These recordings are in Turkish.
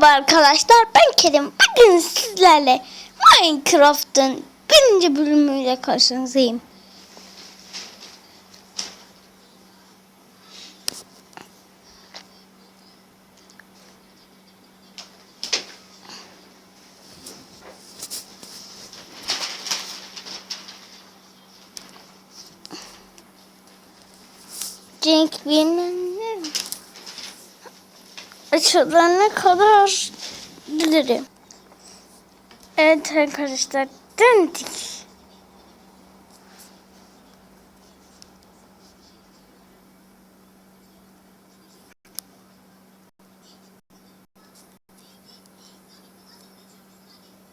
Merhaba arkadaşlar ben Kerim. Bugün sizlerle Minecraft'ın birinci bölümüyle karşınızdayım. Cenk bilmem açılana kadar dilerim. Evet arkadaşlar döndük.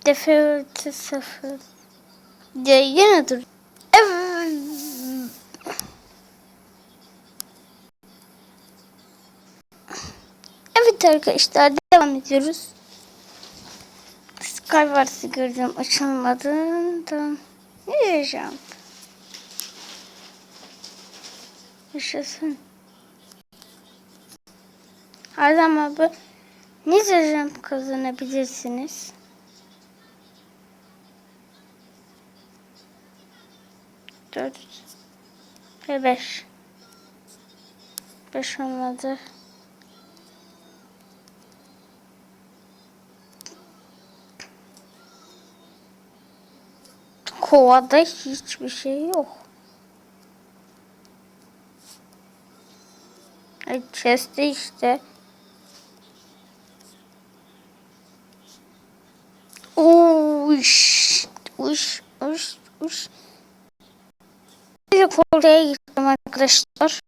Default sıfır. Ya yine dur. Evet. Evet arkadaşlar devam ediyoruz. Skywars'ı gördüm açılmadığında. Ne diyeceğim? Yaşasın. Zaman bu ne diyeceğim kazanabilirsiniz. Dört ve beş. Beş olmadı. Kovada hiçbir şey yok. Ay chest'te işte. Uş, uş, uş, uş. Direkt oraya gittim arkadaşlar.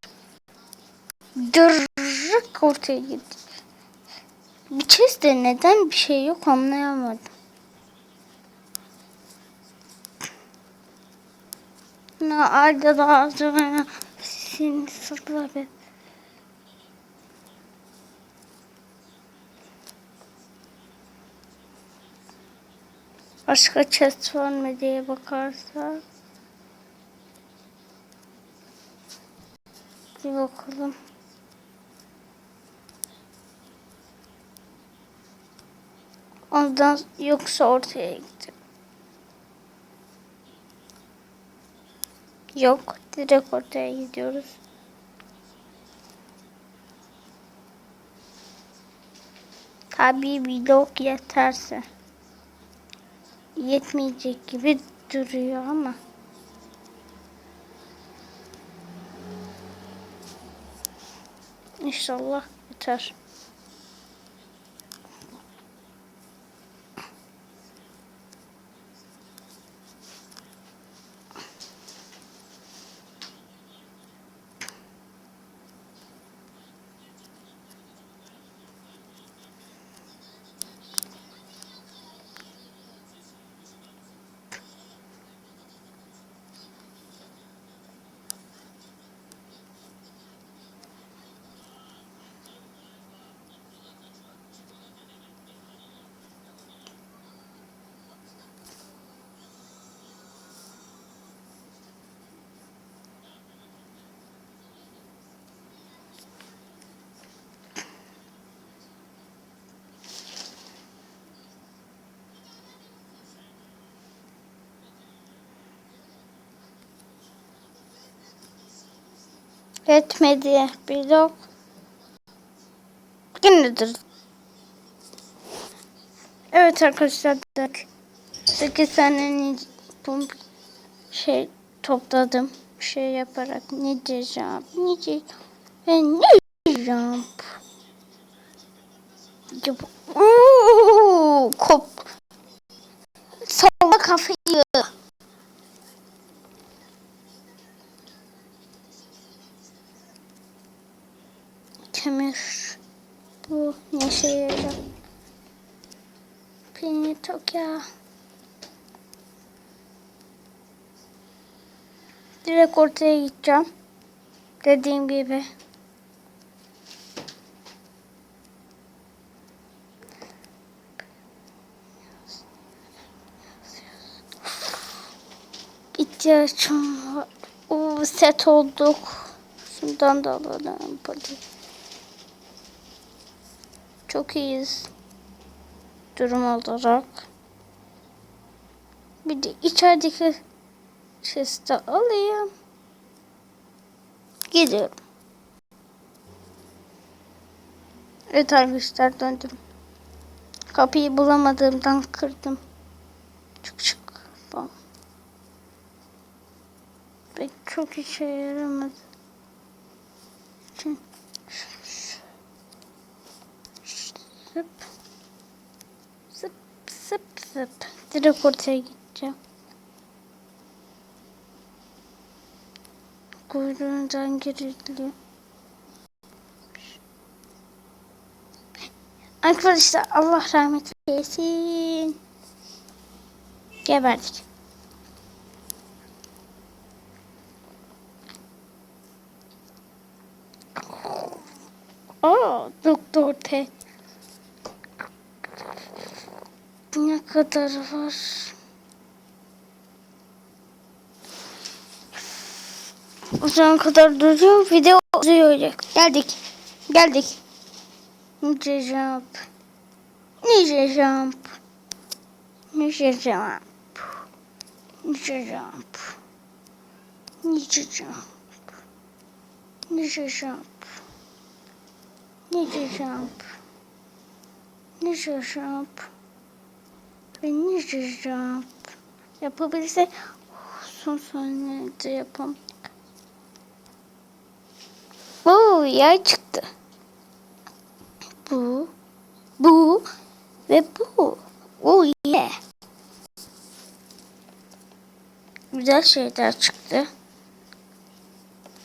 Direkt ortaya neden bir şey yok anlayamadım. Ne ayda daha sonra seni sırtla be. Başka chest var mı diye bakarsak. Bir bakalım. Ondan yoksa ortaya gittim. Yok. Direkt ortaya gidiyoruz. Tabii blok yeterse. Yetmeyecek gibi duruyor ama. İnşallah yeter. Yetmedi. Blok. Yine Evet arkadaşlar. 8 tane pump şey topladım. Şey yaparak ne diyeceğim? Ne diyeceğim? Ben ne diyeceğim? Ya bu- Uuu, kop. Salla kafayı. Kemir. Bu ne şey yarar? Beni çok ya. Direkt ortaya gideceğim. Dediğim gibi. İhtiyacım var. Oo, set olduk. Şundan da alalım. Çok iyiyiz. durum olarak. Bir de içerideki chest'i alayım. Gidiyorum. Evet arkadaşlar döndüm. Kapıyı bulamadığımdan kırdım. Çık çık. Bam. Ve çok işe yaramadı. Için Zıp. Zıp zıp zıp. Direkt ortaya gideceğim. Kuyruğundan giriliyor. Arkadaşlar Allah rahmet eylesin. Geberdik. Aa, doktor T. Ne kadar var? O zaman kadar duruyorum. Video uzuyor. Geldik. Geldik. Ninja jump. Ninja jump. Ninja jump. Ninja jump. Ninja jump. Ninja jump. Ninja jump. Ninja jump. Ve ninja jump. Yapabilirse son saniyede yapalım. Yer çıktı. Bu, bu ve bu. Oh. Güzel şeyler çıktı.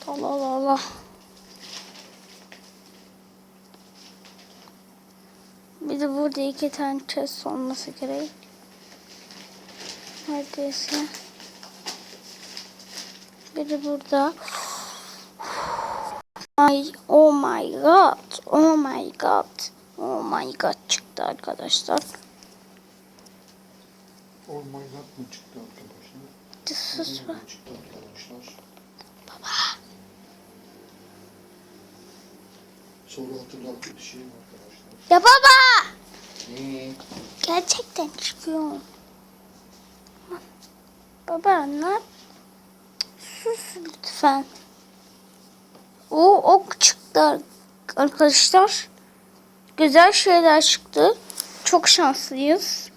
Allah Allah. Bir de burada iki tane chest olması gerek. Neredeyse. Biri burada. Ay, oh my god. Oh my god. Oh my god çıktı arkadaşlar. Oh my god mı çıktı arkadaşlar? Sus Ne be. çıktı arkadaşlar? Baba. Sonra hatırlattı bir şey mi arkadaşlar? Ya baba. Ne? Gerçekten çıkıyor. Baba ne Sus lütfen. O ok çıktı arkadaşlar. Güzel şeyler çıktı. Çok şanslıyız.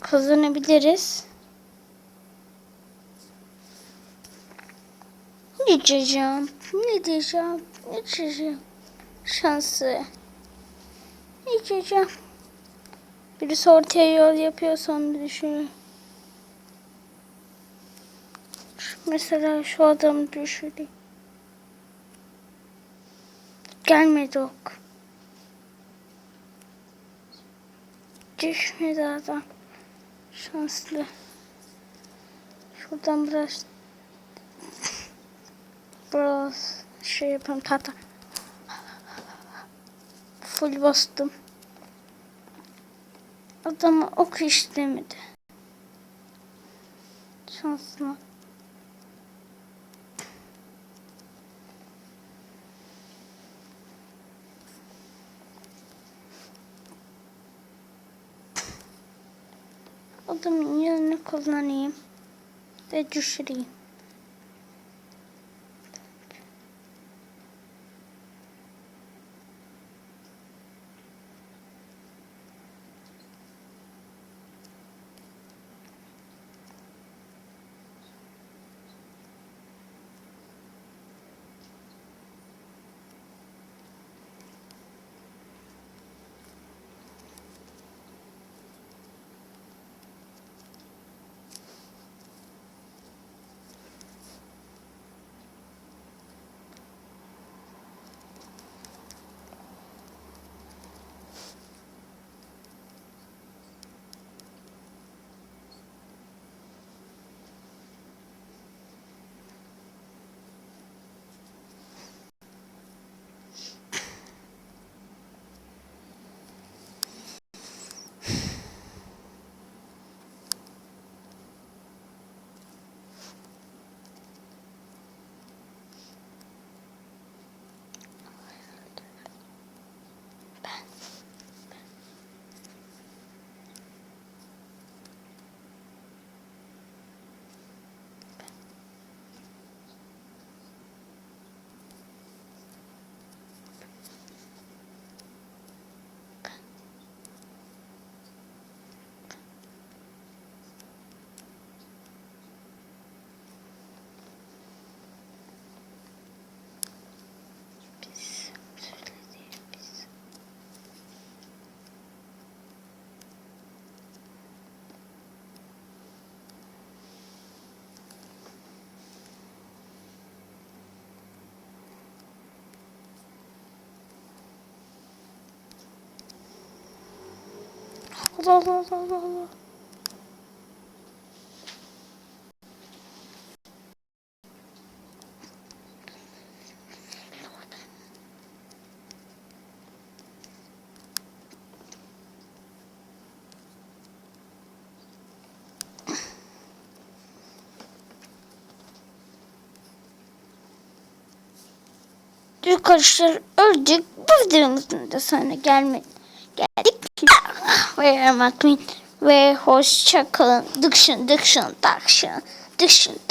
Kazanabiliriz. Ne diyeceğim? Ne diyeceğim? Ne diyeceğim? Şansı. Ne diyeceğim? Birisi ortaya yol yapıyorsam bir düşünüyorum. Şu- Mesela şu adamı düşüreyim. Gelmedi ok. Düşmedi adam. Şanslı. Şuradan biraz biraz şey yapayım tahta. Full bastım. Adama ok işlemedi. Şanslı. Adamın yerini kullanayım ve düşüreyim. La la la la la. Arkadaşlar öldük. Bu videomuzun da sonra gelme geldik. Ve unutmayın. Ve hoşça kalın. Dıkşın dıkşın dıkşın. Dıkşın